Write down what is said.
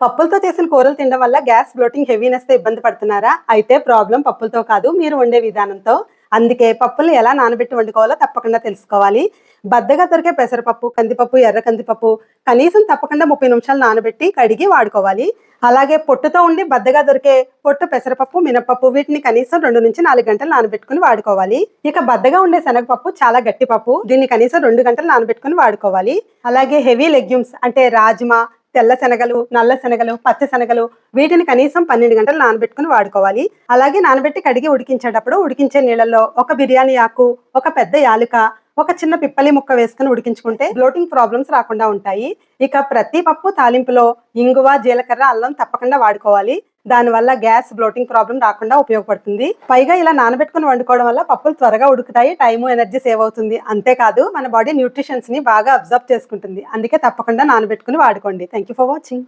పప్పులతో చేసిన కూరలు తినడం వల్ల గ్యాస్ బ్లోటింగ్ హెవీనెస్తో ఇబ్బంది పడుతున్నారా? అయితే ప్రాబ్లం పప్పులతో కాదు మీరు వండే విధానంతో. అందుకే పప్పులు ఎలా నానబెట్టి వండుకోవాలో తప్పకుండా తెలుసుకోవాలి. బద్దగా దొరికే పెసరపప్పు కందిపప్పు ఎర్ర కందిపప్పు కనీసం తప్పకుండా ముప్పై నిమిషాలు నానబెట్టి కడిగి వాడుకోవాలి. అలాగే పొట్టుతో ఉండి బద్దగా దొరికే పొట్టు పెసరపప్పు మినపప్పు వీటిని కనీసం రెండు నుంచి నాలుగు గంటలు నానబెట్టుకుని వాడుకోవాలి. ఇక బద్దగా ఉండే శనగపప్పు చాలా గట్టి పప్పు దీన్ని కనీసం రెండు గంటలు నానబెట్టుకుని వాడుకోవాలి. అలాగే హెవీ లెగ్యూమ్స్ అంటే రాజ్మా తెల్ల శనగలు నల్ల శనగలు పచ్చ శనగలు వీటిని కనీసం పన్నెండు గంటలు నానబెట్టుకుని వాడుకోవాలి. అలాగే నానబెట్టి కడిగి ఉడికించేటప్పుడు ఉడికించే నీళ్ళల్లో ఒక బిర్యానీ ఆకు ఒక పెద్ద యాలుక ఒక చిన్న పిప్పలి ముక్క వేసుకుని ఉడికించుకుంటే బ్లోటింగ్ ప్రాబ్లమ్స్ రాకుండా ఉంటాయి. ఇక ప్రతి పప్పు తాలింపులో ఇంగువ జీలకర్ర అల్లం తప్పకుండా వాడుకోవాలి. దానివల్ల గ్యాస్ బ్లోటింగ్ ప్రాబ్లం రాకుండా ఉపయోగపడుతుంది. పైగా ఇలా నానబెట్టుకుని వండుకోవడం వల్ల పప్పులు త్వరగా ఉడుకుతాయి టైము ఎనర్జీ సేవ్ అవుతుంది. అంతేకాదు మన బాడీ న్యూట్రిషన్స్ని బాగా అబ్జర్వ్ చేసుకుంటుంది. అందుకే తప్పకుండా నానబెట్టుకుని వాడుకోండి. Thank you for watching.